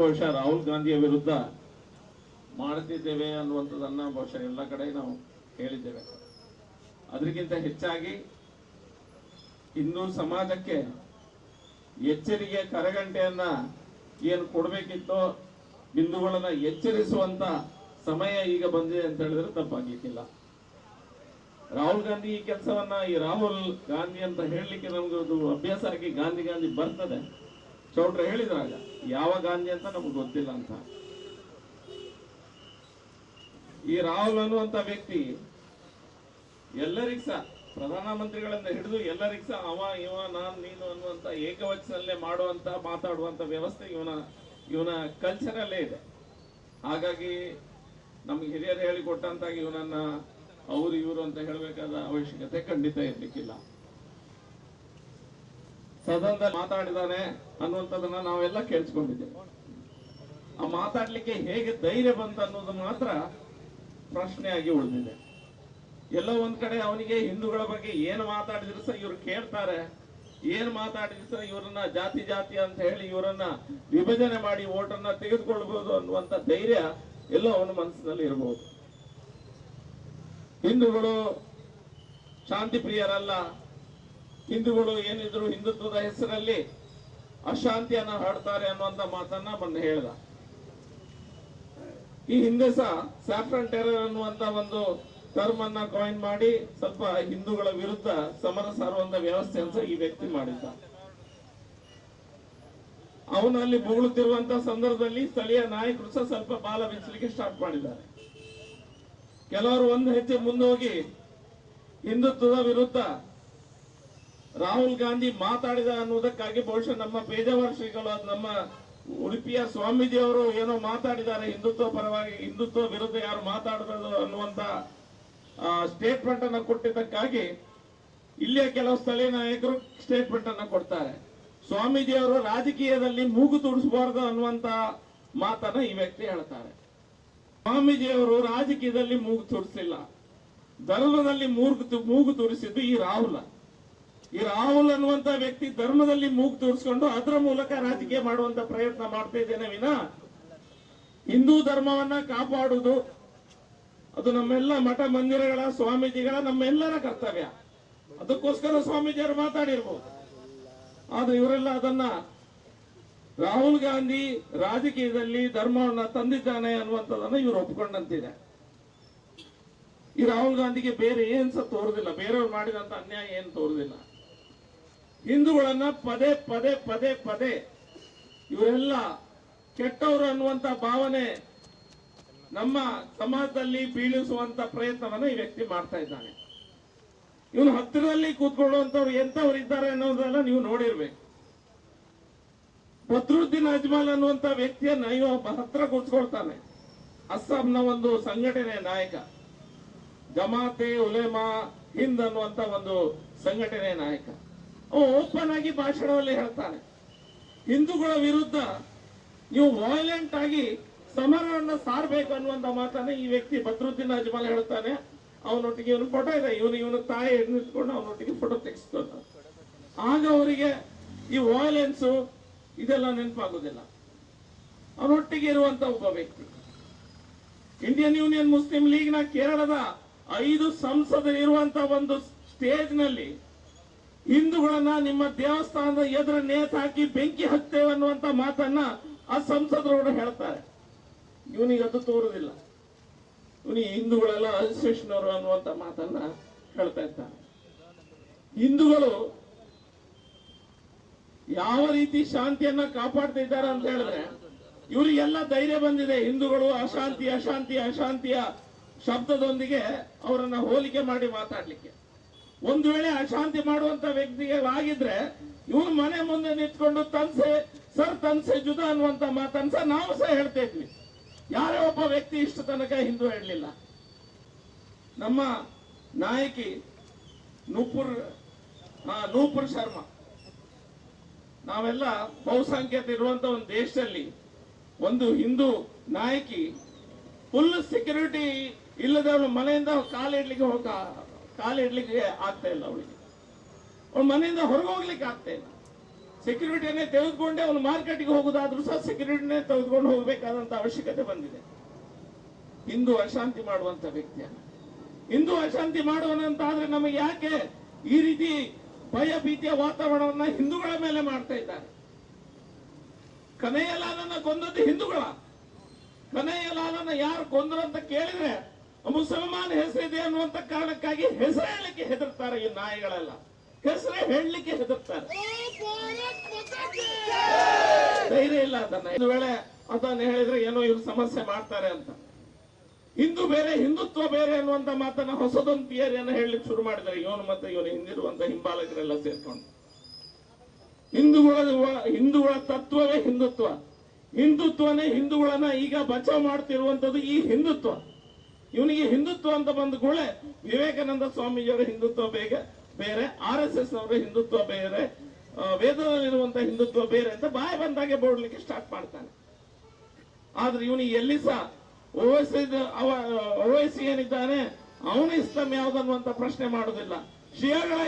ಬಹುಶಃ ರಾಹುಲ್ ಗಾಂಧಿಯ ವಿರುದ್ಧ ಮಾಡ್ತಿದ್ದೇವೆ ಅನ್ನುವಂಥದ್ದನ್ನು ಬಹುಶಃ ಎಲ್ಲ ಕಡೆ ನಾವು ಹೇಳಿದ್ದೇವೆ. ಅದಕ್ಕಿಂತ ಹೆಚ್ಚಾಗಿ ಇನ್ನೂ ಸಮಾಜಕ್ಕೆ ಎಚ್ಚರಿಕೆ ಕರಗಂಟೆಯನ್ನ ಏನು ಕೊಡಬೇಕಿತ್ತೋ, ಬಿಂದುಗಳನ್ನು ಎಚ್ಚರಿಸುವಂತ ಸಮಯ ಈಗ ಬಂದಿದೆ ಅಂತ ಹೇಳಿದ್ರೆ ತಪ್ಪಾಗಿಕ್ಕಿಲ್ಲ ರಾಹುಲ್ ಗಾಂಧಿ ಈ ಕೆಲಸವನ್ನ ಈ ರಾಹುಲ್ ಗಾಂಧಿ ಅಂತ ಹೇಳಲಿಕ್ಕೆ ನಮ್ಗೆ ಅದು ಅಭ್ಯಾಸ ಆಗಿ ಗಾಂಧಿ ಗಾಂಧಿ ಬರ್ತದೆ. ಚೌಟ್ರ ಹೇಳಿದ್ರಾಗ ಯಾವ ಗಾಂಧಿ ಅಂತ ನಮ್ಗೆ ಗೊತ್ತಿಲ್ಲ ಅಂತ. ಈ ರಾಹುಲ್ ಅನ್ನುವಂತ ವ್ಯಕ್ತಿ ಎಲ್ಲರಿಗೂ ಸಹ ಪ್ರಧಾನಮಂತ್ರಿಗಳಿಂದ ಹಿಡಿದು ಎಲ್ಲರಿಗೂ ಸಹ ಅವ, ಇವ, ನಾನ್, ನೀನು ಅನ್ನುವಂತ ಏಕವಚನಲ್ಲೇ ಮಾಡುವಂತ, ಮಾತಾಡುವಂತ ವ್ಯವಸ್ಥೆ ಇವನ ಇವನ ಕಲ್ಚರಲ್ಲೇ ಇದೆ. ಹಾಗಾಗಿ ನಮ್ಗೆ ಹಿರಿಯರು ಹೇಳಿಕೊಟ್ಟಂತಾಗಿ ಇವನನ್ನ ಅವರು ಇವರು ಅಂತ ಹೇಳಬೇಕಾದ ಅವಶ್ಯಕತೆ ಖಂಡಿತ ಇರ್ಲಿಕ್ಕಿಲ್ಲ. ಸದನದಲ್ಲಿ ಮಾತಾಡಿದಾನೆ ಅನ್ನುವಂಥದ್ದನ್ನ ನಾವೆಲ್ಲ ಕೇಳಿಸ್ಕೊಂಡಿದ್ದೇವೆ. ಆ ಮಾತಾಡ್ಲಿಕ್ಕೆ ಹೇಗೆ ಧೈರ್ಯ ಬಂತ ಅನ್ನೋದು ಮಾತ್ರ ಪ್ರಶ್ನೆಯಾಗಿ ಉಳಿದಿದೆ. ಎಲ್ಲೋ ಒಂದ್ ಕಡೆ ಅವನಿಗೆ ಹಿಂದೂಗಳ ಬಗ್ಗೆ ಏನು ಮಾತಾಡಿದ್ರು ಸಹ ಇವ್ರು ಕೇಳ್ತಾರೆ. ಏನ್ ಮಾತಾಡಿದ್ರು ಸಹ ಇವರನ್ನ ಜಾತಿ ಜಾತಿ ಅಂತ ಹೇಳಿ ಇವರನ್ನ ವಿಭಜನೆ ಮಾಡಿ ಓಟನ್ನ ತೆಗೆದುಕೊಳ್ಬಹುದು ಅನ್ನುವಂತ ಧೈರ್ಯ ಎಲ್ಲೋ ಅವನ ಮನಸ್ಸಿನಲ್ಲಿ ಇರಬಹುದು ಹಿಂದೂಗಳು ಶಾಂತಿ ಪ್ರಿಯರಲ್ಲ ಹಿಂದೂಗಳು ಏನಿದ್ರು ಹಿಂದುತ್ವದ ಹೆಸರಲ್ಲಿ ಅಶಾಂತಿಯನ್ನ ಹಾಡ್ತಾರೆ ಅನ್ನುವಂತ ಮಾತನ್ನ ಬಂದು ಹೇಳ್ದ. ಈ ಹಿಂದೆ ಸಹ ಸ್ಯಾಫ್ರನ್ ಟೆರರ್ ಅನ್ನುವಂತ ಒಂದು ಟರ್ಮ್ ಅನ್ನ ಕಾಯಿನ್ ಮಾಡಿ ಸ್ವಲ್ಪ ಹಿಂದೂಗಳ ವಿರುದ್ಧ ಸಮರ ಸಾರುವಂತ ವ್ಯವಸ್ಥೆಯನ್ನು ಸಹ ಈ ವ್ಯಕ್ತಿ ಮಾಡಿದ್ದ. ಅವನಲ್ಲಿ ಅಲ್ಲಿ ಸಂದರ್ಭದಲ್ಲಿ ಸ್ಥಳೀಯ ನಾಯಕರು ಸಹ ಸ್ವಲ್ಪ ಬಾಲ ಬೆಚ್ಚಲಿಕ್ಕೆ ಸ್ಟಾರ್ಟ್ ಮಾಡಿದ್ದಾರೆ. ಕೆಲವರು ಒಂದು ಹೆಜ್ಜೆ ಮುಂದೋಗಿ ಹಿಂದುತ್ವದ ವಿರುದ್ಧ ರಾಹುಲ್ ಗಾಂಧಿ ಮಾತಾಡಿದ ಅನ್ನೋದಕ್ಕಾಗಿ ಬಹುಶಃ ನಮ್ಮ ಪೇಜಾವರ ಶ್ರೀಗಳು ನಮ್ಮ ಉಡುಪಿಯ ಸ್ವಾಮೀಜಿ ಅವರು ಏನೋ ಮಾತಾಡಿದ್ದಾರೆ, ಹಿಂದುತ್ವ ಪರವಾಗಿ, ಹಿಂದುತ್ವ ವಿರುದ್ಧ ಯಾರು ಮಾತಾಡಬಾರದು ಅನ್ನುವಂತ ಸ್ಟೇಟ್ಮೆಂಟ್ ಅನ್ನು ಕೊಟ್ಟಿದ್ದಕ್ಕಾಗಿ ಇಲ್ಲಿಯ ಕೆಲವು ಸ್ಥಳೀಯ ನಾಯಕರು ಸ್ಟೇಟ್ಮೆಂಟ್ ಅನ್ನು ಕೊಡ್ತಾರೆ. ಸ್ವಾಮೀಜಿ ಅವರು ರಾಜಕೀಯದಲ್ಲಿ ಮೂಗು ತುಡಿಸಬಾರ್ದು ಅನ್ನುವಂತ ಮಾತನ್ನ ಈ ವ್ಯಕ್ತಿ ಹೇಳ್ತಾರೆ. ಸ್ವಾಮೀಜಿಯವರು ರಾಜಕೀಯದಲ್ಲಿ ಮೂಗು ತುಡಿಸಿಲ್ಲ. ಧರ್ಮದಲ್ಲಿ ಮೂಗು ಮೂಗು ತುರಿಸಿದ್ದು ಈ ರಾಹುಲ. ಈ ರಾಹುಲ್ ಅನ್ನುವಂತ ವ್ಯಕ್ತಿ ಧರ್ಮದಲ್ಲಿ ಮೂಗು ತೋರಿಸ್ಕೊಂಡು ಅದರ ಮೂಲಕ ರಾಜಕೀಯ ಮಾಡುವಂತ ಪ್ರಯತ್ನ ಮಾಡ್ತಾ ಇದ್ದೇನೆ ವಿನ. ಹಿಂದೂ ಧರ್ಮವನ್ನ ಕಾಪಾಡುವುದು, ಅದು ನಮ್ಮೆಲ್ಲ ಮಠ ಮಂದಿರಗಳ ಸ್ವಾಮೀಜಿಗಳ ನಮ್ಮೆಲ್ಲರ ಕರ್ತವ್ಯ. ಅದಕ್ಕೋಸ್ಕರ ಸ್ವಾಮೀಜಿಯವರು ಮಾತಾಡಿರ್ಬೋದು. ಆದ್ರೆ ಇವರೆಲ್ಲ ಅದನ್ನ ರಾಹುಲ್ ಗಾಂಧಿ ರಾಜಕೀಯದಲ್ಲಿ ಧರ್ಮವನ್ನ ತಂದಿದ್ದಾನೆ ಅನ್ನುವಂಥದ್ದನ್ನ ಇವರು ಒಪ್ಕೊಂಡಂತಿದೆ. ಈ ರಾಹುಲ್ ಗಾಂಧಿಗೆ ಬೇರೆ ಏನ್ಸ ತೋರುದಿಲ್ಲ. ಬೇರೆಯವ್ರು ಮಾಡಿದಂತ ಅನ್ಯಾಯ ಏನ್ ತೋರುದಿಲ್ಲ. ಹಿಂದೂಗಳನ್ನ ಪದೇ ಪದೇ ಪದೇ ಪದೇ ಇವರೆಲ್ಲ ಕೆಟ್ಟವರು ಅನ್ನುವಂತ ಭಾವನೆ ನಮ್ಮ ಸಮಾಜದಲ್ಲಿ ಬೀಳಿಸುವಂತ ಪ್ರಯತ್ನವನ್ನು ಈ ವ್ಯಕ್ತಿ ಮಾಡ್ತಾ ಇದ್ದಾನೆ. ಇವನು ಹತ್ತಿರದಲ್ಲಿ ಕೂತ್ಕೊಳ್ಳುವಂತವ್ರು ಎಂತವ್ರು ಇದ್ದಾರೆ ಅನ್ನೋದನ್ನ ನೀವು ನೋಡಿರ್ಬೇಕು. ಬದ್ರುದ್ದೀನ್ ಅಜ್ಮಾಲ್ ಅನ್ನುವಂತ ವ್ಯಕ್ತಿಯನ್ನ ಇವ ಹತ್ರ ಕೂತ್ಕೊಳ್ತಾನೆ. ಅಸ್ಸಾಂನ ಒಂದು ಸಂಘಟನೆ ನಾಯಕ. ಜಮಾತೆ ಉಲೇಮಾ ಹಿಂದ್ ಅನ್ನುವಂತ ಒಂದು ಸಂಘಟನೆ ನಾಯಕ. ಓಪನ್ ಆಗಿ ಭಾಷಣದಲ್ಲಿ ಹೇಳ್ತಾರೆ. ಹಿಂದೂಗಳ ವಿರುದ್ಧ ನೀವು ವೈಲೆಂಟ್ ಆಗಿ ಸಮರವನ್ನ ಸಾರಬೇಕು ಅನ್ನುವಂತ ಮಾತನ್ನ ಈ ವ್ಯಕ್ತಿ ಭದ್ರುದ್ದೀನ್ ಅಜ್ಮಲ್ ಹೇಳ್ತಾನೆ. ಅವನೊಟ್ಟಿಗೆ ಇವನು ಫೋಟೋ ಇದೆ. ಇವನು ಇವನ ತಾಯಿ ನಿಂತ್ಕೊಂಡು ಅವನೊಟ್ಟಿಗೆ ಫೋಟೋ ತೆಗೆಸ್ಕೊಂಡ ಆಗ ಅವರಿಗೆ ಈ ವೈಲೆನ್ಸ್ ಇದೆಲ್ಲ ನೆನಪಾಗುದಿಲ್ಲ. ಅವನೊಟ್ಟಿಗೆ ಇರುವಂತ ಒಬ್ಬ ವ್ಯಕ್ತಿ. ಇಂಡಿಯನ್ ಯೂನಿಯನ್ ಮುಸ್ಲಿಂ ಲೀಗ್ನ ಕೇರಳದ ಐದು ಸಂಸದ ಇರುವಂತ ಒಂದು ಸ್ಟೇಜ್ನಲ್ಲಿ ಹಿಂದೂಗಳನ್ನ ನಿಮ್ಮ ದೇವಸ್ಥಾನದ ಎದುರು ನೇತು ಹಾಕಿ ಬೆಂಕಿ ಹತ್ತೇವೆ ಅನ್ನುವಂತ ಮಾತನ್ನ ಆ ಸಂಸದರು ಹೇಳ್ತಾರೆ. ಇವನಿಗೆ ಅದು ತೋರುದಿಲ್ಲ. ಇವನಿಗೆ ಹಿಂದೂಗಳೆಲ್ಲ ಅಸೋಸಿಯೇಷನವರು ಅನ್ನುವಂತ ಮಾತನ್ನ ಹೇಳ್ತಾ ಇರ್ತಾರೆ. ಹಿಂದೂಗಳು ಯಾವ ರೀತಿ ಶಾಂತಿಯನ್ನ ಕಾಪಾಡ್ತಿದ್ದಾರೆ ಅಂತ ಹೇಳಿದ್ರೆ ಇವರಿಗೆಲ್ಲ ಧೈರ್ಯ ಬಂದಿದೆ ಹಿಂದೂಗಳು ಅಶಾಂತಿ ಅಶಾಂತಿ, ಅಶಾಂತಿಯ ಶಬ್ದದೊಂದಿಗೆ ಅವರನ್ನ ಹೋಲಿಕೆ ಮಾಡಿ ಮಾತಾಡ್ಲಿಕ್ಕೆ. ಒಂದು ವೇಳೆ ಅಶಾಂತಿ ಮಾಡುವಂತ ವ್ಯಕ್ತಿಗೆ ಆಗಿದ್ರೆ ಇವನು ಮನೆ ಮುಂದೆ ನಿಂತ್ಕೊಂಡು ತನ್ಸೆ, ಸರ್, ತನ್ಸೆ ಜುದ ಅನ್ನುವಂತ ಮಾತನ್ನ ನಾವು ಸಹ ಹೇಳ್ತಾ ಯಾರೇ ಒಬ್ಬ ವ್ಯಕ್ತಿ ಇಷ್ಟು ತನಕ ಹಿಂದೂ ಹೇಳಲಿಲ್ಲ. ನಮ್ಮ ನಾಯಕಿ ನೂಪುರ್ ನೂಪುರ್ ಶರ್ಮಾ. ನಾವೆಲ್ಲ ಬಹುಸಂಖ್ಯಾತ ಇರುವಂತ ಒಂದು ದೇಶದಲ್ಲಿ ಒಂದು ಹಿಂದೂ ನಾಯಕಿ ಫುಲ್ ಸೆಕ್ಯೂರಿಟಿ ಇಲ್ಲದವಳು ಮನೆಯಿಂದ ಕಾಲಿಡ್ಲಿಕ್ಕೆ ಹೋಗ ಕಾಲಿಡ್ಲಿಕ್ಕೆ ಆಗ್ತಾ ಇಲ್ಲ ಅವಳಿಗೆ. ಅವಳು ಮನೆಯಿಂದ ಹೊರಗೆ ಹೋಗ್ಲಿಕ್ಕೆ ಆಗ್ತಾ ಇಲ್ಲ. ಸೆಕ್ಯೂರಿಟಿನೇ ತೆಗೆದುಕೊಂಡೆ ಅವನು ಮಾರ್ಕೆಟ್ಗೆ ಹೋಗುದಾದ್ರೂ ಸಹ ಸೆಕ್ಯೂರಿಟಿನೇ ತೆಗೆದುಕೊಂಡು ಹೋಗಬೇಕಾದಂತ ಅವಶ್ಯಕತೆ ಬಂದಿದೆ. ಹಿಂದೂ ಅಶಾಂತಿ ಮಾಡುವಂತ ವ್ಯಕ್ತಿ ಹಿಂದೂ ಅಶಾಂತಿ ಮಾಡುವನಂತ ಆದ್ರೆ ನಮಗೆ ಯಾಕೆ ಈ ರೀತಿ ಭಯ, ಭೀತಿಯ ವಾತಾವರಣವನ್ನ ಹಿಂದೂಗಳ ಮೇಲೆ ಮಾಡ್ತಾ ಇದ್ದಾರೆ? ಕನಯ್ಯಲಾಲನ ಕೊಂದದ್ದು ಹಿಂದೂಗಳ. ಕನಯ್ಯಲಾಲನ ಯಾರು ಕೊಂದ್ರು ಅಂತ ಕೇಳಿದ್ರೆ ಮುಸಲ್ಮಾನ್ ಹೆಸರಿದೆ ಅನ್ನುವಂತ ಕಾರಣಕ್ಕಾಗಿ ಹೆಸರು ಹೇಳಲಿಕ್ಕೆ ಹೆದರ್ತಾರೆ ಈ ನಾಯಿಗಳೆಲ್ಲ. ಹೆಸರೇ ಹೇಳಲಿಕ್ಕೆ ಹೆದರ್ತಾರೆ. ಧೈರ್ಯ ಇಲ್ಲ ಅದನ್ನ. ಒಂದು ವೇಳೆ ಅದನ್ನ ಹೇಳಿದ್ರೆ ಏನೋ ಇವ್ರು ಸಮಸ್ಯೆ ಮಾಡ್ತಾರೆ ಅಂತ. ಹಿಂದೂ ಬೇರೆ, ಹಿಂದುತ್ವ ಬೇರೆ ಅನ್ನುವಂತ ಮಾತನ್ನ ಹೊಸದೊಂದು ಥಿಯರಿಯನ್ನು ಹೇಳಲಿಕ್ಕೆ ಶುರು ಮಾಡಿದ್ದಾರೆ. ಇವನು ಮತ್ತೆ ಇವನು ಹಿಂದಿರುವಂತ ಹಿಂಬಾಲಕರೆಲ್ಲ ಸೇರ್ಕೊಂಡು. ಹಿಂದೂಗಳ ಹಿಂದೂಗಳ ತತ್ವವೇ ಹಿಂದುತ್ವ. ಹಿಂದುತ್ವನೇ ಹಿಂದೂಗಳನ್ನ ಈಗ ಬಚಾವ್ ಮಾಡ್ತಿರುವಂತದ್ದು ಈ ಹಿಂದುತ್ವ. ಇವನಿಗೆ ಹಿಂದುತ್ವ ಅಂತ ಬಂದ ಕೂಡಲೇ ವಿವೇಕಾನಂದ ಸ್ವಾಮೀಜಿಯವರ ಹಿಂದುತ್ವ ಬೇಗ ಬೇರೆ, ಆರ್ ಎಸ್ ಎಸ್ ಅವರ ಹಿಂದುತ್ವ ಬೇರೆ ವೇದದಲ್ಲಿರುವಂತಹ ಹಿಂದುತ್ವ ಬೇರೆ ಅಂತ ಬಾಯಿ ಬಂದಾಗೆ ಬೋಡ್ಲಿಕ್ಕೆ ಸ್ಟಾರ್ಟ್ ಮಾಡ್ತಾನೆ. ಆದ್ರೆ ಇವನಿಗೆ ಎಲ್ಲಿ ಸಹ ಓವೈಸಿ ಓವೈಸಿ ಏನಿದ್ದಾನೆ, ಅವನ ಇಸ್ಲಾಂ ಯಾವ್ದನ್ನುವಂತ ಪ್ರಶ್ನೆ ಮಾಡುದಿಲ್ಲ. ಶಿಯಾಗಳ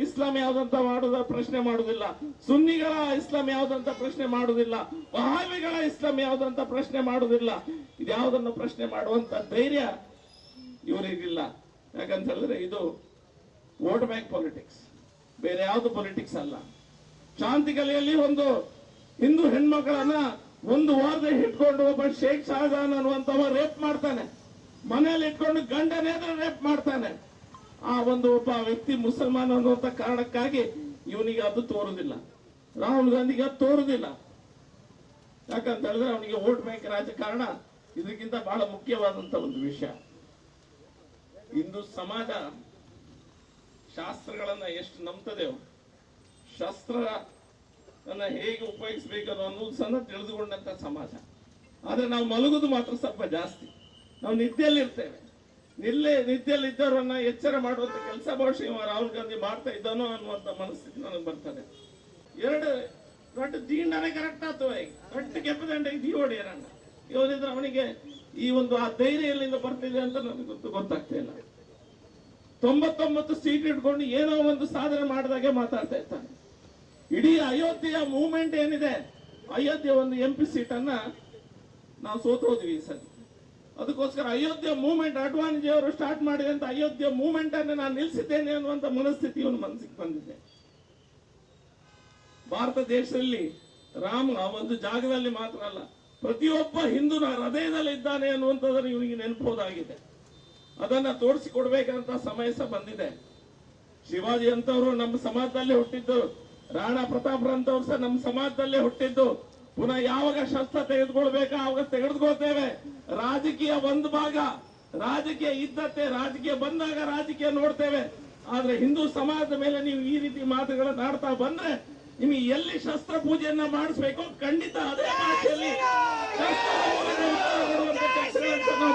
ಇಸ್ಲಾಂ ಯಾವ್ದಂತ ಮಾಡುದ ಪ್ರಶ್ನೆ ಮಾಡುದಿಲ್ಲ. ಸುನ್ನಿಗಳ ಇಸ್ಲಾಂ ಯಾವ್ದಂತ ಪ್ರಶ್ನೆ ಮಾಡುದಿಲ್ಲ. ವಹಾಬಿಗಳ ಇಸ್ಲಾಂ ಯಾವ್ದಂತ ಪ್ರಶ್ನೆ ಮಾಡುದಿಲ್ಲ. ಇದ್ಯಾವುದನ್ನು ಪ್ರಶ್ನೆ ಮಾಡುವಂತ ಧೈರ್ಯ ಇವರಿಗಿಲ್ಲ. ಯಾಕಂತ ಹೇಳಿದ್ರೆ ಇದು ವೋಟ್ ಬ್ಯಾಂಕ್ ಪಾಲಿಟಿಕ್ಸ್. ಬೇರೆ ಯಾವುದು ಪೊಲಿಟಿಕ್ಸ್ ಅಲ್ಲ. ಶಾಂತಿ ಕಲೆಯಲ್ಲಿ ಒಂದು ಹಿಂದೂ ಹೆಣ್ಮಕ್ಕಳನ್ನ ಒಂದು ವಾರದ ಇಟ್ಕೊಂಡು ಒಬ್ಬ ಶೇಖ್ ಶಹಜಾನ್ ಅನ್ನುವಂಥವ ರೇಪ್ ಮಾಡ್ತಾನೆ. ಮನೆಯಲ್ಲಿ ಇಟ್ಕೊಂಡು ಗಂಡನೇದ್ರೆ ರೇಪ್ ಮಾಡ್ತಾನೆ. ಆ ಒಂದು ಒಬ್ಬ ವ್ಯಕ್ತಿ ಮುಸಲ್ಮಾನ ಅನ್ನುವಂತ ಕಾರಣಕ್ಕಾಗಿ ಇವನಿಗೆ ಅದು ತೋರುದಿಲ್ಲ. ರಾಹುಲ್ ಗಾಂಧಿಗೆ ಅದು ತೋರುದಿಲ್ಲ. ಯಾಕಂತ ಹೇಳಿದ್ರೆ ಅವನಿಗೆ ಓಟ್ ಬ್ಯಾಂಕ್ ರಾಜಕಾರಣ ಇದಕ್ಕಿಂತ ಬಹಳ ಮುಖ್ಯವಾದಂತ ಒಂದು ವಿಷಯ. ಇಂದು ಸಮಾಜ ಶಾಸ್ತ್ರಗಳನ್ನ ಎಷ್ಟು ನಂಬ್ತದೆಯೋ ಶಸ್ತ್ರ ಹೇಗೆ ಉಪಯೋಗಿಸಬೇಕು ಅನ್ನೋದು ಸಹ ತಿಳಿದುಕೊಂಡಂತ ಸಮಾಜ. ಆದ್ರೆ ನಾವು ಮಲಗುದು ಮಾತ್ರ ಸ್ವಲ್ಪ ಜಾಸ್ತಿ. ನಾವು ನಿದ್ದೆಯಲ್ಲಿ ಇರ್ತೇವೆ ನಿಲ್ಲೆ ನಿದ್ದೆಯಲ್ಲಿ ಇದ್ದವರನ್ನ ಎಚ್ಚರ ಮಾಡುವಂತ ಕೆಲಸ ಬಹುಶಃ ರಾಹುಲ್ ಗಾಂಧಿ ಮಾಡ್ತಾ ಇದ್ದಾನೋ ಅನ್ನುವಂತ ಮನಸ್ಥಿತಿ ನನಗೆ ಬರ್ತದೆ. ಎರಡು, ದೊಡ್ಡ ದೀಂಡನೇ ಕರೆಕ್ಟ್ ಆಗ್ತವೆ. ದೊಡ್ಡ ಕೆಪ್ಪದಂಡ ದಿ ಹೊಡೆಯರಣ್ಣ ಇವನಿದ್ರೆ ಅವನಿಗೆ ಈ ಒಂದು ಆ ಧೈರ್ಯ ಎಲ್ಲಿಂದ ಬರ್ತಿದೆ ಅಂತ ನನಗೆ ಗೊತ್ತು, ಗೊತ್ತಾಗ್ತಾ ಇಲ್ಲ. ತೊಂಬತ್ತೊಂಬತ್ತು ಸೀಟ್ ಇಟ್ಕೊಂಡು ಏನೋ ಒಂದು ಸಾಧನೆ ಮಾಡಿದಾಗೆ ಮಾತಾಡ್ತಾ ಇರ್ತಾನೆ. ಇಡೀ ಅಯೋಧ್ಯೆಯ ಮೂವ್ಮೆಂಟ್ ಏನಿದೆ, ಅಯೋಧ್ಯೆ ಒಂದು ಎಂ ಪಿ ಸೀಟನ್ನ ನಾವು ಸೋತೋದ್ವಿ ಈ ಸತಿ. ಅದಕ್ಕೋಸ್ಕರ ಅಯೋಧ್ಯೆ ಮೂವ್ಮೆಂಟ್ ಅಡ್ವಾಣಿಜಿ ಅವರು ಸ್ಟಾರ್ಟ್ ಮಾಡಿದಂತ ಅಯೋಧ್ಯೆ ಮೂವ್ಮೆಂಟ್ ಅನ್ನು ನಾನು ನಿಲ್ಲಿಸಿದ್ದೇನೆ ಅನ್ನುವಂತ ಮನಸ್ಥಿತಿ ಇವನು ಮನಸ್ಸಿಗೆ ಬಂದಿದೆ. ಭಾರತ ದೇಶದಲ್ಲಿ ರಾಮ ಒಂದು ಜಾಗದಲ್ಲಿ ಮಾತ್ರ ಅಲ್ಲ, ಪ್ರತಿಯೊಬ್ಬ ಹಿಂದೂನ ಹೃದಯದಲ್ಲಿ ಇದ್ದಾನೆ ಅನ್ನುವಂಥದ್ದನ್ನು ಇವನಿಗೆ ನೆನಪೋದಾಗಿದೆ. ಅದನ್ನ ತೋರಿಸಿಕೊಡ್ಬೇಕಂತ ಸಮಯ ಸಹ ಬಂದಿದೆ. ಶಿವಾಜಿ ಅಂತವರು ನಮ್ಮ ಸಮಾಜದಲ್ಲೇ ಹುಟ್ಟಿದ್ದು, ರಾಣಾ ಪ್ರತಾಪ್ರಂತವ್ರು ಸಹ ನಮ್ಮ ಸಮಾಜದಲ್ಲೇ ಹುಟ್ಟಿದ್ದು ಪುನಃ ಯಾವಾಗ ಶಸ್ತ್ರ ತೆಗೆದುಕೊಳ್ಬೇಕಾ? ಆವಾಗ ತೆಗೆದುಕೊಳ್ತೇವೆ. ರಾಜಕೀಯ ಒಂದು ಭಾಗ. ರಾಜಕೀಯ ಇದ್ದತ್ತೆ ರಾಜಕೀಯ ಬಂದಾಗ ರಾಜಕೀಯ ನೋಡ್ತೇವೆ. ಆದ್ರೆ ಹಿಂದೂ ಸಮಾಜದ ಮೇಲೆ ನೀವು ಈ ರೀತಿ ಮಾತುಗಳನ್ನ ಆಡ್ತಾ ಬಂದ್ರೆ ನಿಮಗೆ ಎಲ್ಲಿ ಶಸ್ತ್ರ ಪೂಜೆಯನ್ನ ಮಾಡಿಸ್ಬೇಕು ಖಂಡಿತ ಅದೇ ಭಾಷೆಯಲ್ಲಿ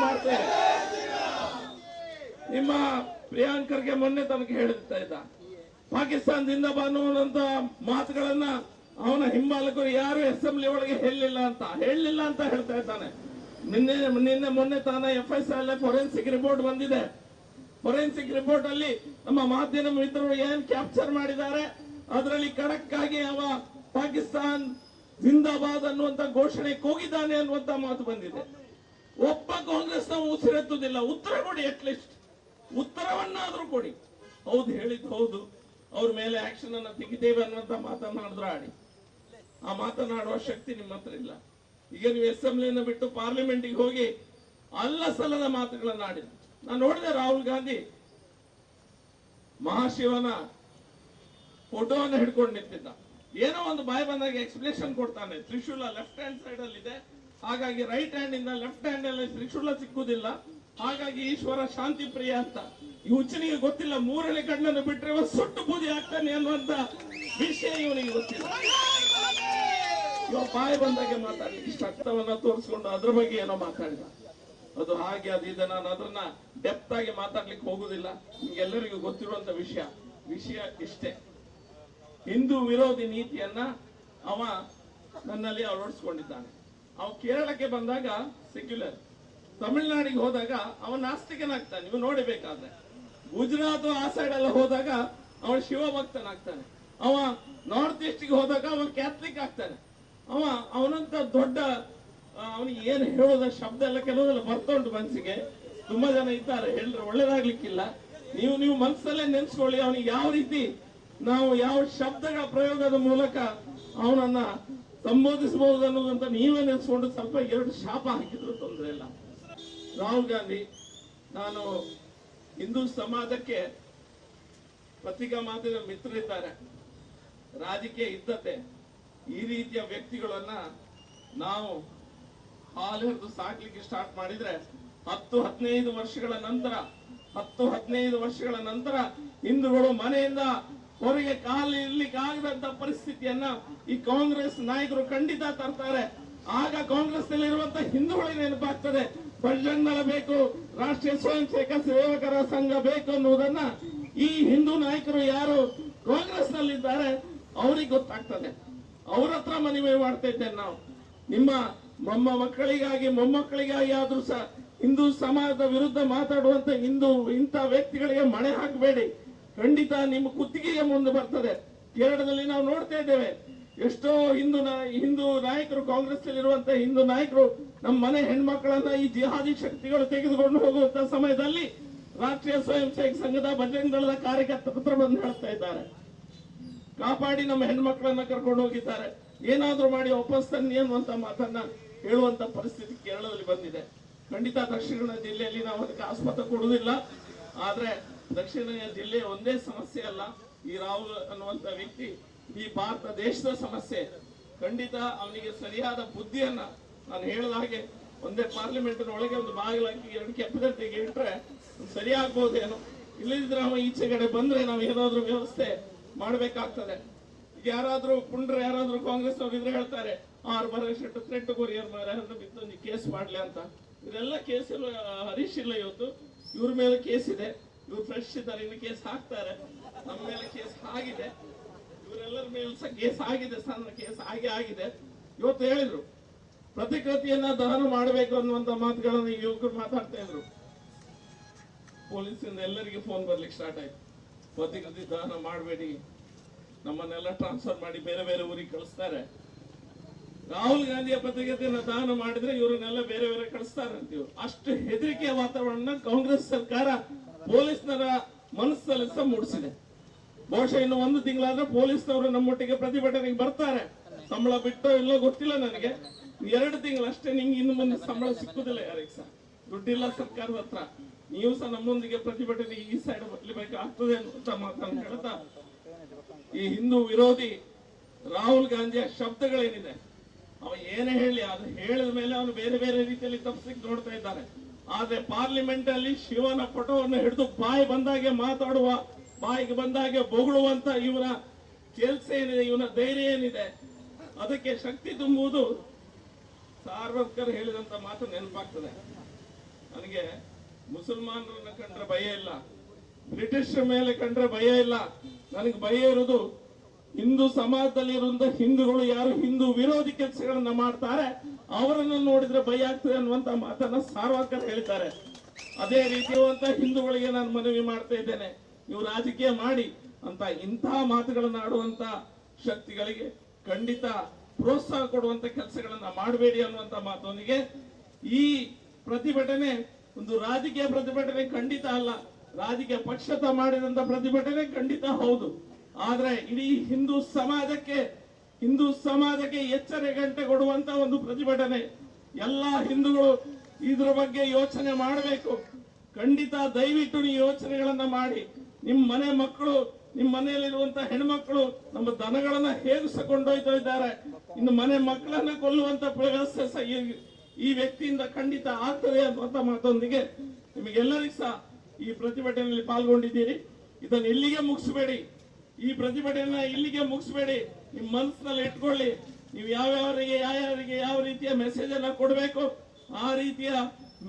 ಮಾಡ್ತೇವೆ ನಿಮ್ಮ ಪ್ರಿಯಾಂಕರ್ಗೆ ಮೊನ್ನೆ ತನಕ ಹೇಳ್ತಾ ಇದ್ದ ಪಾಕಿಸ್ತಾನದಿಂದ ಅನ್ನುವಂತ ಮಾತುಗಳನ್ನ ಅವನ ಹಿಂಬಾಲಕರು ಯಾರು ಅಸೆಂಬ್ಲಿ ಒಳಗೆ ಹೇಳಿಲ್ಲ ಅಂತ. ಹೇಳಲಿಲ್ಲ ಅಂತ ಹೇಳ್ತಾ ಇದ್ದಾನೆ. ನಿನ್ನೆ ನಿನ್ನೆ ಮೊನ್ನೆ ತಾನ F S L forensic report ಬಂದಿದೆ. ಫೊರೆನ್ಸಿಕ್ ರಿಪೋರ್ಟ್ ಅಲ್ಲಿ ನಮ್ಮ ಮಾಧ್ಯಮ ಮಿತ್ರರು ಏನ್ ಕ್ಯಾಪ್ಚರ್ ಮಾಡಿದ್ದಾರೆ? ಅದರಲ್ಲಿ ಖಡಕ್ ಆಗಿ ಅವ ಪಾಕಿಸ್ತಾನ್ ಜಿಂದಾಬಾದ್ ಅನ್ನುವಂತ ಘೋಷಣೆ ಕೂಗಿದ್ದಾನೆ ಅನ್ನುವಂತ ಮಾತು ಬಂದಿದೆ. ಒಬ್ಬ ಕಾಂಗ್ರೆಸ್ ನಾವು ಉಸಿರೆತ್ತುದಿಲ್ಲ. ಉತ್ತರ ಕೊಡಿ ಅಟ್ಲೀಸ್ಟ್ ಉತ್ತರವನ್ನಾದ್ರೂ ಕೊಡಿ. ಹೌದು ಹೇಳಿದ್ ಹೌದು. ಅವ್ರ ಮೇಲೆ ಆಕ್ಷನ್ ಅನ್ನ ತೆಗಿತೇವೆ ಅನ್ನುವಂತ ಮಾತನ್ನಾಡಿದ್ರು ಆಡಿ. ಆ ಮಾತನಾಡುವ ಶಕ್ತಿ ನಿಮ್ಮ ಹತ್ರ ಇಲ್ಲ. ಈಗ ನೀವು ಅಸೆಂಬ್ಲಿಯನ್ನು ಬಿಟ್ಟು ಪಾರ್ಲಿಮೆಂಟಿಗೆ ಹೋಗಿ ಅಲ್ಲ ಸಲ್ಲದ ಮಾತುಗಳನ್ನು ಆಡಿದ್ರು ನಾನು ನೋಡಿದೆ ರಾಹುಲ್ ಗಾಂಧಿ ಮಹಾಶಿವನ ಫೋಟೋವನ್ನು ಹಿಡ್ಕೊಂಡು ನಿಂತಿದ್ದ. ಏನೋ ಒಂದು ಬಾಯ್ ಬಂದಾಗ ಎಕ್ಸ್ಪ್ಲೇಷನ್ ಕೊಡ್ತಾನೆ. ತ್ರಿಶೂಲ ಲೆಫ್ಟ್ ಹ್ಯಾಂಡ್ ಸೈಡ್ ಅಲ್ಲಿ ಇದೆ. ಹಾಗಾಗಿ ರೈಟ್ ಹ್ಯಾಂಡ್ ಇಂದ ಲೆಫ್ಟ್ ಹ್ಯಾಂಡ್ ಅಲ್ಲಿ ತ್ರಿಶೂಲ ಸಿಕ್ಕುದಿಲ್ಲ. ಹಾಗಾಗಿ ಈಶ್ವರ ಶಾಂತಿ ಪ್ರಿಯ ಅಂತ. ಈ ಹುಚ್ಚನಿಗೆ ಗೊತ್ತಿಲ್ಲ, ಮೂರನೇ ಕಣ್ಣನ್ನು ಬಿಟ್ಟರೆ ಸುಟ್ಟು ಬೂದಿ ಆಗ್ತಾನೆ ಅನ್ನುವಂತ ವಿಷಯ ಬಾಯಿ ಬಂದಾಗೆ ಮಾತಾಡ್ಲಿಕ್ಕೆ ಶಕ್ತವನ್ನ ತೋರಿಸ್ಕೊಂಡು ಅದ್ರ ಬಗ್ಗೆ ಏನೋ ಮಾತಾಡಿದ. ಅದು ಹಾಗೆ, ಅದು ಇದೆ. ನಾನು ಅದನ್ನ ಡೆಪ್ತ್ ಆಗಿ ಮಾತಾಡ್ಲಿಕ್ಕೆ ಹೋಗುದಿಲ್ಲ. ನಿಮ್ಗೆಲ್ಲರಿಗೂ ಗೊತ್ತಿರುವಂತ ವಿಷಯ. ವಿಷಯ ಇಷ್ಟೇ. ಹಿಂದೂ ವಿರೋಧಿ ನೀತಿಯನ್ನ ಅವ ನನ್ನಲ್ಲಿ ಅಳವಡಿಸ್ಕೊಂಡಿದ್ದಾನೆ. ಅವ ಕೇರಳಕ್ಕೆ ಬಂದಾಗ ಸೆಕ್ಯುಲರ್ ತಮಿಳುನಾಡಿಗೆ ಹೋದಾಗ ಅವ ನಾಸ್ತಿಕನಾಗ್ತಾನೆ. ನೀವು ನೋಡಬೇಕಾದ್ರೆ. ಗುಜರಾತ್ ಆ ಸೈಡ್ ಎಲ್ಲ ಹೋದಾಗ ಅವನು ಶಿವಭಕ್ತನಾಗ್ತಾನೆ. ಅವ ನಾರ್ತ್ ಈಸ್ಟ್ಗೆ ಹೋದಾಗ ಅವ ಕ್ಯಾಥಲಿಕ್ ಆಗ್ತಾನೆ. ಅವ, ಅವನಂತ ದೊಡ್ಡ ಅವನಿಗೆ ಏನು ಹೇಳೋದ ಶಬ್ದ ಎಲ್ಲ ಕೆಲವೆಲ್ಲ ಉಂಟು ಮನಸ್ಸಿಗೆ. ತುಂಬಾ ಜನ ಇದ್ದಾರೆ, ಹೇಳಿದ್ರೆ ಒಳ್ಳೇದಾಗ್ಲಿಕ್ಕಿಲ್ಲ. ನೀವು ನೀವು ಮನಸ್ಸಲ್ಲೇ ನೆನ್ಸ್ಕೊಳ್ಳಿ, ಅವನಿಗೆ ಯಾವ ರೀತಿ ನಾವು ಯಾವ ಶಬ್ದಗಳ ಪ್ರಯೋಗದ ಮೂಲಕ ಅವನನ್ನ ಸಂಬೋಧಿಸಬಹುದು ಅನ್ನೋದಂತ ನೀವೇ ನೆನ್ಸ್ಕೊಂಡು ಸ್ವಲ್ಪ ಎರಡು ಶಾಪ ಹಾಕಿದ್ರು ತೊಂದರೆ ಇಲ್ಲ. ರಾಹುಲ್ ಗಾಂಧಿ, ನಾನು ಹಿಂದೂ ಸಮಾಜಕ್ಕೆ ಪತ್ರಿಕಾ ಮಾಧ್ಯಮ ಮಿತ್ರರಿದ್ದಾರೆ. ರಾಜಕೀಯ ಇದ್ದತೆ ಈ ರೀತಿಯ ವ್ಯಕ್ತಿಗಳನ್ನ ನಾವು ಹಾಲು ಹಿಡಿದು ಸಾಕ್ಲಿಕ್ಕೆ ಸ್ಟಾರ್ಟ್ ಮಾಡಿದ್ರೆ ಹತ್ತು ಹದಿನೈದು ವರ್ಷಗಳ ನಂತರ, ಹತ್ತು ಹದಿನೈದು ವರ್ಷಗಳ ನಂತರ ಹಿಂದೂಗಳು ಮನೆಯಿಂದ ಹೊರಗೆ ಕಾಲು ಇರ್ಲಿಕ್ಕೆ ಪರಿಸ್ಥಿತಿಯನ್ನ ಈ ಕಾಂಗ್ರೆಸ್ ನಾಯಕರು ಖಂಡಿತ ತರ್ತಾರೆ. ಆಗ ಕಾಂಗ್ರೆಸ್ನಲ್ಲಿ ನಲ್ಲಿರುವಂತ ಹಿಂದೂಗಳಿಗೆ ನೆನಪಾಗ್ತದೆ, ಬಜರಂಗದಳ ಬೇಕು, ರಾಷ್ಟ್ರೀಯ ಸ್ವಯಂ ಸೇವಕ ಸೇವಕರ ಸಂಘ ಬೇಕು ಅನ್ನುವುದನ್ನ ಈ ಹಿಂದೂ ನಾಯಕರು ಯಾರು ಕಾಂಗ್ರೆಸ್ ನಲ್ಲಿದ್ದಾರೆ ಅವ್ರಿಗೆ ಗೊತ್ತಾಗ್ತದೆ. ಅವ್ರ ಹತ್ರ ಮನವಿ ಮಾಡ್ತಾ ನಾವು. ನಿಮ್ಮ ಮೊಮ್ಮ ಮಕ್ಕಳಿಗಾಗಿ ಮೊಮ್ಮಕ್ಕಳಿಗಾಗಿ ಆದ್ರೂ ಸಹ ಹಿಂದೂ ಸಮಾಜದ ವಿರುದ್ಧ ಮಾತಾಡುವಂತ ಹಿಂದೂ, ಇಂಥ ವ್ಯಕ್ತಿಗಳಿಗೆ ಮಣೆ ಹಾಕಬೇಡಿ. ಖಂಡಿತ ನಿಮ್ಮ ಕುತ್ತಿಗೆಗೆ ಮುಂದೆ ಬರ್ತದೆ. ಕೇರಳದಲ್ಲಿ ನಾವು ನೋಡ್ತಾ ಇದ್ದೇವೆ. ಎಷ್ಟೋ ಹಿಂದೂ ಹಿಂದೂ ನಾಯಕರು ಕಾಂಗ್ರೆಸ್ ಇರುವಂತ ಹಿಂದೂ ನಾಯಕರು ನಮ್ಮ ಮನೆ ಹೆಣ್ಮಕ್ಕಳನ್ನ ಈ ಜಿಹಾದಿ ಶಕ್ತಿಗಳು ತೆಗೆದುಕೊಂಡು ಹೋಗುವಂತ ಸಮಯದಲ್ಲಿ ರಾಷ್ಟ್ರೀಯ ಸ್ವಯಂ ಸೇವಕ ಸಂಘದ ಬಜರಂಗ ದಳದ ಕಾರ್ಯಕರ್ತರ ಬಂದು ಹೇಳ್ತಾ ಇದ್ದಾರೆ. ಕಾಪಾಡಿ ನಮ್ಮ ಹೆಣ್ಮಕ್ಳನ್ನ ಕರ್ಕೊಂಡು ಹೋಗಿದ್ದಾರೆ. ಏನಾದ್ರೂ ಮಾಡಿ ವಾಪಸ್ ತನ್ನಿ ಅನ್ನುವಂತ ಮಾತನ್ನ ಹೇಳುವಂತ ಪರಿಸ್ಥಿತಿ ಕೇರಳದಲ್ಲಿ ಬಂದಿದೆ. ಖಂಡಿತ ದಕ್ಷಿಣ ಕನ್ನಡ ಜಿಲ್ಲೆಯಲ್ಲಿ ನಾವು ಅದಕ್ಕೆ ಆಸ್ಪತ್ರೆ ಕೊಡುವುದಿಲ್ಲ. ಆದ್ರೆ ದಕ್ಷಿಣ ಜಿಲ್ಲೆ ಒಂದೇ ಸಮಸ್ಯೆ ಅಲ್ಲ. ಈ ರಾಹುಲ್ ಅನ್ನುವಂತ ವ್ಯಕ್ತಿ ಈ ಭಾರತ ದೇಶದ ಸಮಸ್ಯೆ. ಖಂಡಿತ ಅವನಿಗೆ ಸರಿಯಾದ ಬುದ್ಧಿಯನ್ನ ನಾನು ಹೇಳಿದ ಹಾಗೆ ಒಂದೇ ಪಾರ್ಲಿಮೆಂಟ್ ಒಳಗೆ ಒಂದು ಬಾಗಿಲಾಕಿ ಎರಡು ಕೆಪ್ಪದಟ್ಟಿಗೆ ಇಟ್ರೆ ಸರಿ ಆಗ್ಬೋದೇನೋ ಇಲ್ಲದಿದ್ರೆ ಅವ ಈಚೆ ಕಡೆ ಬಂದ್ರೆ ನಾವು ಏನಾದ್ರೂ ವ್ಯವಸ್ಥೆ ಮಾಡ್ಬೇಕಾಗ್ತದೆ. ಈಗ ಯಾರಾದ್ರೂ ಪುಂಡ್ರ ಯಾರಾದ್ರೂ ಕಾಂಗ್ರೆಸ್ ಇದ್ರೆ ಹೇಳ್ತಾರೆ, ಆರು ಬರ ಶೆಟ್ಟು ಕೊರಿಯರ್ ಮಾರ ಅಂತ ಬಿತ್ತೊಂದು ಕೇಸ್ ಮಾಡ್ಲಿ ಅಂತ. ಇದೆಲ್ಲ ಕೇಸ್ ಇಲ್ಲ ಹರೀಶ್ ಇಲ್ಲ ಇವತ್ತು. ಇವ್ರ ಮೇಲೆ ಕೇಸ್ ಇದೆ. ಇವ್ರು ಫ್ರೆಶ್ ಇದ್ದಾರೆ, ಇನ್ನು ಕೇಸ್ ಹಾಕ್ತಾರೆ. ನಮ್ಮ ಮೇಲೆ ಕೇಸ್ ಆಗಿದೆ. ಇವರೆಲ್ಲರ ಮೇಲೆ ಸಹ ಕೇಸ್ ಆಗಿದೆ, ಸಣ್ಣ ಕೇಸ್ ಆಗಿ ಆಗಿದೆ. ಇವತ್ತು ಹೇಳಿದ್ರು, ಪ್ರತಿಕೃತಿಯನ್ನ ದಹನ ಮಾಡಬೇಕು ಅನ್ನುವಂತ ಮಾತುಗಳನ್ನು ಯುವಕರು ಮಾತಾಡ್ತಾ ಇದ್ರು. ಪೊಲೀಸಿಂದ ಎಲ್ಲರಿಗೆ ಫೋನ್ ಬರ್ಲಿಕ್ಕೆ ಸ್ಟಾರ್ಟ್ ಆಯ್ತು. ಪ್ರತಿಕೃತಿ ದಾನ ಮಾಡಬೇಡಿ. ನಮ್ಮನ್ನೆಲ್ಲ ಟ್ರಾನ್ಸ್ಫರ್ ಮಾಡಿ ಬೇರೆ ಬೇರೆ ಊರಿಗೆ ಕಳಿಸ್ತಾರೆ. ರಾಹುಲ್ ಗಾಂಧಿಯ ಪ್ರತಿಗತಿಯನ್ನ ದಾನ ಮಾಡಿದ್ರೆ ಇವರನ್ನೆಲ್ಲ ಬೇರೆ ಬೇರೆ ಕಳಿಸ್ತಾರೆ ಅಂತೀವಿ ಅಷ್ಟು ಹೆದರಿಕೆಯ ವಾತಾವರಣ ಕಾಂಗ್ರೆಸ್ ಸರ್ಕಾರ ಪೊಲೀಸ್ನರ ಮನಸ್ಸಲ್ಲಿ ಸಹ ಮೂಡಿಸಿದೆ. ಬಹುಶಃ ಇನ್ನು ಒಂದು ತಿಂಗಳಾದ್ರೆ ಪೊಲೀಸ್ನವರು ನಮ್ಮೊಟ್ಟಿಗೆ ಪ್ರತಿಭಟನೆಗೆ ಬರ್ತಾರೆ. ಸಂಬಳ ಬಿಟ್ಟೋ ಇಲ್ಲೋ ಗೊತ್ತಿಲ್ಲ ನನಗೆ. ಎರಡು ತಿಂಗಳಷ್ಟೇ ನಿಂಗೆ ಇನ್ನು ಮುಂದೆ ಸಂಬಳ ಸಿಕ್ಕುದಿಲ್ಲ ಯಾರಿಗೆ ಸಹ. ದುಡ್ಡಿಲ್ಲ ಸರ್ಕಾರದ ಹತ್ರ. ನೀವು ಸಹ ನಮ್ಮೊಂದಿಗೆ ಪ್ರತಿಭಟನೆ ಈ ಸೈಡ್ ಬರ್ಲಿಬೇಕಾಗ್ತದೆ ಅಂತ ಮಾತನ್ನು ಹೇಳ್ತಾ ಈ ಹಿಂದೂ ವಿರೋಧಿ ರಾಹುಲ್ ಗಾಂಧಿಯ ಶಬ್ದಗಳೇನಿದೆ? ಅವ ಏನೇ ಹೇಳಿ, ಅದು ಹೇಳಿದ ಮೇಲೆ ಅವನು ಬೇರೆ ಬೇರೆ ರೀತಿಯಲ್ಲಿ ತಪ್ಪಿಸ್ಲಿಕ್ಕೆ ನೋಡ್ತಾ ಇದ್ದಾರೆ. ಆದ್ರೆ ಪಾರ್ಲಿಮೆಂಟ್ ಅಲ್ಲಿ ಶಿವನ ಫೋಟೋವನ್ನು ಹಿಡಿದು ಬಾಯಿ ಬಂದಾಗೆ ಮಾತಾಡುವ, ಬಾಯಿಗೆ ಬಂದಾಗೆ ಬೊಗಳುವಂತ ಇವನ ಕೆಲಸ ಏನಿದೆ ಇವನ ಧೈರ್ಯ ಏನಿದೆ? ಅದಕ್ಕೆ ಶಕ್ತಿ ತುಂಬುವುದು ಸಾರ್ವರ್ಕರ್ ಹೇಳಿದಂತ ಮಾತು ನೆನಪಾಗ್ತದೆ. ನನಗೆ ಮುಸಲ್ಮಾನರನ್ನ ಕಂಡ್ರೆ ಭಯ ಇಲ್ಲ. ಬ್ರಿಟಿಷ್ ಮೇಲೆ ಕಂಡ್ರೆ ಭಯ ಇಲ್ಲ. ನನಗೆ ಭಯ ಇರುವುದು ಹಿಂದೂ ಸಮಾಜದಲ್ಲಿ ಇರುವಂತ ಹಿಂದೂಗಳು ಯಾರು ಹಿಂದೂ ವಿರೋಧಿ ಕೆಲಸಗಳನ್ನ ಮಾಡ್ತಾರೆ, ಅವರನ್ನು ನೋಡಿದ್ರೆ ಭಯ ಆಗ್ತದೆ ಅನ್ನುವಂತ ಮಾತನ್ನ ಸಾರ್ವಜನಿಕರು ಹೇಳ್ತಾರೆ ಅದೇ ರೀತಿಯುವಂತ ಹಿಂದೂಗಳಿಗೆ ನಾನು ಮನವಿ ಮಾಡ್ತಾ ಇದ್ದೇನೆ, ನೀವು ರಾಜಕೀಯ ಮಾಡಿ ಅಂತ ಇಂತಹ ಮಾತುಗಳನ್ನ ಆಡುವಂತ ಶಕ್ತಿಗಳಿಗೆ ಖಂಡಿತ ಪ್ರೋತ್ಸಾಹ ಕೊಡುವಂತ ಕೆಲಸಗಳನ್ನ ಮಾಡಬೇಡಿ ಅನ್ನುವಂತ ಮಾತೊಂದಿಗೆ ಈ ಪ್ರತಿಭಟನೆ ಒಂದು ರಾಜಕೀಯ ಪ್ರತಿಭಟನೆ ಖಂಡಿತ ಅಲ್ಲ. ರಾಜಕೀಯ ಪಕ್ಷತ ಮಾಡಿದಂತ ಪ್ರತಿಭಟನೆ ಖಂಡಿತ ಹೌದು. ಆದ್ರೆ ಇಡೀ ಹಿಂದೂ ಸಮಾಜಕ್ಕೆ ಹಿಂದೂ ಸಮಾಜಕ್ಕೆ ಎಚ್ಚರೆ ಗಂಟೆ ಕೊಡುವಂತ ಒಂದು ಪ್ರತಿಭಟನೆ. ಎಲ್ಲಾ ಹಿಂದೂಗಳು ಇದ್ರ ಬಗ್ಗೆ ಯೋಚನೆ ಮಾಡಬೇಕು. ಖಂಡಿತ ದಯವಿಟ್ಟು ನೀವು ಯೋಚನೆಗಳನ್ನ ಮಾಡಿ. ನಿಮ್ಮ ಮನೆ ಮಕ್ಕಳು ನಿಮ್ಮ ಮನೆಯಲ್ಲಿರುವಂತ ಹೆಣ್ಮಕ್ಳು ನಮ್ಮ ದನಗಳನ್ನ ಹೇಗಿಸಿಕೊಂಡೊಯ್ತಾ ಇದ್ದಾರೆ. ಇನ್ನು ಮನೆ ಮಕ್ಕಳನ್ನ ಕೊಲ್ಲುವಂತ ವ್ಯವಸ್ಥೆ ಸಹ ಈ- ವ್ಯಕ್ತಿಯಿಂದ ಖಂಡಿತ ಆಗ್ತದೆ ಅನ್ನುವಂತ ಮಾತೊಂದಿಗೆ ನಿಮಗೆಲ್ಲರಿಗೂ ಸಹ ಈ ಪ್ರತಿಭಟನೆಯಲ್ಲಿ ಪಾಲ್ಗೊಂಡಿದ್ದೀರಿ. ಇದನ್ನು ಇಲ್ಲಿಗೆ ಮುಗಿಸ್ಬೇಡಿ. ಈ ಪ್ರತಿಭಟನೆ ಇಲ್ಲಿಗೆ ಮುಗಿಸ್ಬೇಡಿ. ನಿಮ್ಮ ಮನಸ್ಸಿನಲ್ಲಿ ಇಟ್ಕೊಳ್ಳಿ. ನೀವು ಯಾವ್ಯಾವರಿಗೆ, ಯಾರ್ಯಾರಿಗೆ ಯಾವ ರೀತಿಯ ಮೆಸೇಜ್ ಅನ್ನ ಕೊಡಬೇಕು, ಆ ರೀತಿಯ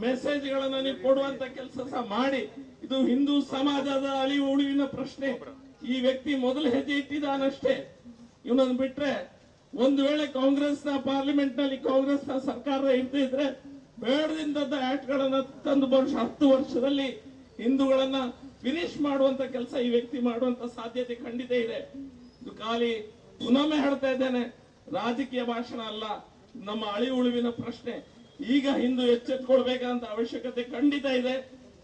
ಮೆಸೇಜ್ಗಳನ್ನು ನೀವು ಕೊಡುವಂತ ಕೆಲಸ ಸಹ ಮಾಡಿ. ಇದು ಹಿಂದೂ ಸಮಾಜದ ಅಳಿವು, ಉಳಿವಿನ ಪ್ರಶ್ನೆ. ಈ ವ್ಯಕ್ತಿ ಮೊದಲು ಹೆಜ್ಜೆ ಇಟ್ಟಿದ್ದಾನಷ್ಟೇ. ಇವನನ್ನು ಬಿಟ್ರೆ ಒಂದು ವೇಳೆ ಕಾಂಗ್ರೆಸ್ನ ಪಾರ್ಲಿಮೆಂಟ್ನಲ್ಲಿ ಕಾಂಗ್ರೆಸ್ನ ಸರ್ಕಾರ ಇರ್ತಿದ್ರೆ ಬೇಡದಿಂದ ಆಕ್ಟ್ ಗಳನ್ನ ತಂದು ವರ್ಷ ಹತ್ತು ವರ್ಷದಲ್ಲಿ ಹಿಂದೂಗಳನ್ನ ಫಿನಿಶ್ ಮಾಡುವಂತ ಕೆಲಸ ಈ ವ್ಯಕ್ತಿ ಮಾಡುವಂತ ಸಾಧ್ಯತೆ ಖಂಡಿತ ಇದೆ. ಇದು ಖಾಲಿ ಪುನೊಮ್ಮೆ ಹೇಳ್ತಾ ಇದ್ದೇನೆ. ರಾಜಕೀಯ ಭಾಷಣ ಅಲ್ಲ, ನಮ್ಮ ಅಳಿ ಉಳಿವಿನ ಪ್ರಶ್ನೆ. ಈಗ ಹಿಂದೂ ಎಚ್ಚೆತ್ಕೊಳ್ಬೇಕಂತ ಅವಶ್ಯಕತೆ ಖಂಡಿತ ಇದೆ.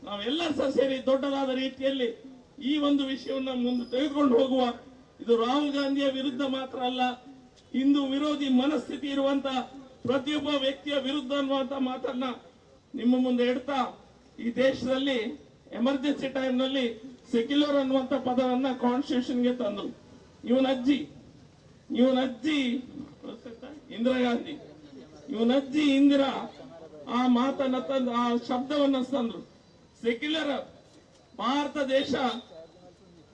ನಾವೆಲ್ಲ ಸಹ ಸೇರಿ ದೊಡ್ಡದಾದ ರೀತಿಯಲ್ಲಿ ಈ ಒಂದು ವಿಷಯವನ್ನ ಮುಂದೆ ತೆಗೆದುಕೊಂಡು ಹೋಗುವ. ಇದು ರಾಹುಲ್ ಗಾಂಧಿಯ ವಿರುದ್ಧ ಮಾತ್ರ ಅಲ್ಲ ಹಿಂದೂ ವಿರೋಧಿ ಮನಸ್ಥಿತಿ ಇರುವಂತ ಪ್ರತಿಯೊಬ್ಬ ವ್ಯಕ್ತಿಯ ವಿರುದ್ಧ ಅನ್ನುವಂತ ಮಾತನ್ನ ನಿಮ್ಮ ಮುಂದೆ ಇಡ್ತಾ ಈ ದೇಶದಲ್ಲಿ ಎಮರ್ಜೆನ್ಸಿ ಟೈಮ್ನಲ್ಲಿ ಸೆಕ್ಯುಲರ್ ಅನ್ನುವಂತ ಪದವನ್ನ ಕಾನ್ಸ್ಟಿಟ್ಯೂಷನ್ಗೆ ತಂದ್ರು. ಇವನ ಅಜ್ಜಿ ಇವನ ಅಜ್ಜಿ, ಇಂದಿರಾ ಗಾಂಧಿ, ಇವನ ಅಜ್ಜಿ ಇಂದಿರಾ ಆ ಮಾತನ್ನ ತಂದು, ಆ ಶಬ್ದವನ್ನ ತಂದ್ರು. ಸೆಕ್ಯುಲರ್ ಭಾರತ ದೇಶ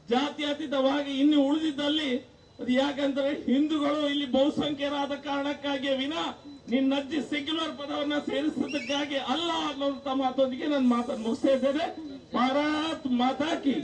ಜಾತ್ಯತೀತವಾಗಿ ಇನ್ನು ಉಳಿದಿದ್ದಲ್ಲಿ ಅದು ಯಾಕಂದ್ರೆ ಹಿಂದೂಗಳು ಇಲ್ಲಿ ಬಹುಸಂಖ್ಯರಾದ ಕಾರಣಕ್ಕಾಗಿ ವಿನ ನಿನ್ನಜ್ಜಿ ಸೆಕ್ಯುಲರ್ ಪದವನ್ನ ಸೇರಿಸೋದಕ್ಕಾಗಿ ಅಲ್ಲ ಅನ್ನೋಂತ ಮಾತೊಂದಿಗೆ ನನ್ನ ಮಾತನ್ನು ಮುಗಿಸ್ತಾ ಇದ್ದೇನೆ. ಭಾರತ್ ಮಾತಾ ಕಿ